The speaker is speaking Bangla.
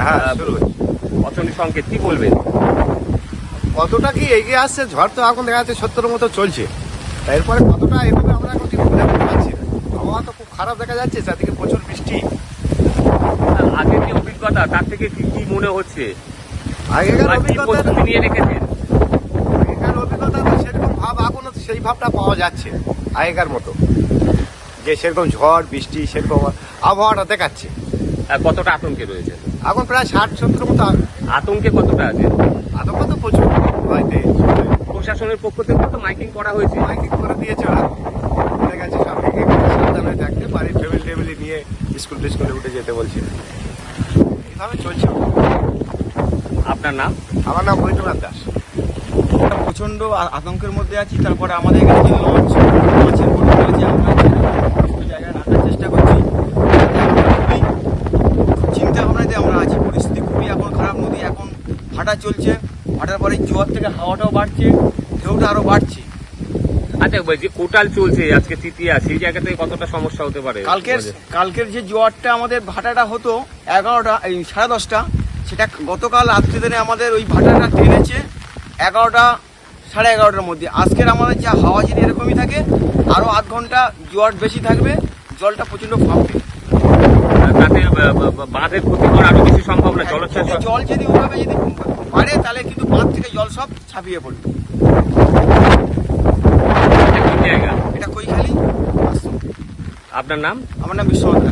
হ্যাঁ হচ্ছে। সংকেত কি বলবেন? কতটা কি এগিয়ে আসছে? ঝড় তো এখন দেখা যাচ্ছে সত্তরের মতো চলছে। এরপরে কতটা এভাবে আমরা এখন ঠিক পারছি না আবহাওয়া তো খুব খারাপ দেখা যাচ্ছে চারদিকে প্রচুর বৃষ্টি। আগের যে অভিজ্ঞতা? তার থেকে কি কি মনে হচ্ছে? আগেকার অভিজ্ঞতা নিয়ে রেখেছেন? আগেকার অভিজ্ঞতা তো সেরকম ভাব এখনও সেই ভাবটা পাওয়া যাচ্ছে আগেকার মতো। যে সেরকম ঝড় বৃষ্টি সেরকম আবহাওয়াটা দেখাচ্ছে। কতটা আতঙ্কে রয়েছে? এখন প্রায় ষাট সত্তর মতো আতঙ্কে। কতটা আছে? আতঙ্ক তো প্রচুর হয়তো। প্রশাসনের পক্ষ থেকে তো মাইকিং করা হয়েছে। মাইকিং করে দিয়েছে ওরা। এগিয়ে থাকতে বাড়ির ফ্যামিলি টেবিলি নিয়ে স্কুল টিস্কুলে উঠে যেতে বলছে। এইভাবে চলছে। আপনার নাম? আমার নাম বৈদ্যনাথ দাস। একটা প্রচণ্ড আতঙ্কের মধ্যে আছি তারপরে আমাদের এখানে লঞ্চ লঞ্চের রয়েছে আমরা ভাটা চলছে ভাটার পরে জোয়ার থেকে হাওয়াটাও বাড়ছে ঢেউটা আরও বাড়ছে। আচ্ছা ওই যে কোটাল চলছে আজকে তৃতীয়া সেই জায়গাতে কতটা সমস্যা হতে পারে? কালকের কালকের যে জোয়ারটা আমাদের ভাটাটা হতো এগারোটা এই সাড়ে দশটা সেটা গতকাল আমাদের ওই ভাটাটা টেনেছে এগারোটা সাড়ে এগারোটার মধ্যে। আজকের আমাদের যা হাওয়া যদি এরকমই থাকে আরও আধ ঘণ্টা জোয়ার বেশি থাকবে জলটা প্রচণ্ড ফাঁপবে তাতে বাঁধের ক্ষতি করার আরও বেশি সম্ভাবনা জলোচ্ছ্বাস জল যদি ওভাবে যদি পারে তাহলে কিন্তু বাঁধ থেকে জল সব ছাপিয়ে পড়বে। জায়গা? এটা কৈখালি আপনার নাম? আমার নাম বিশ্বনাথ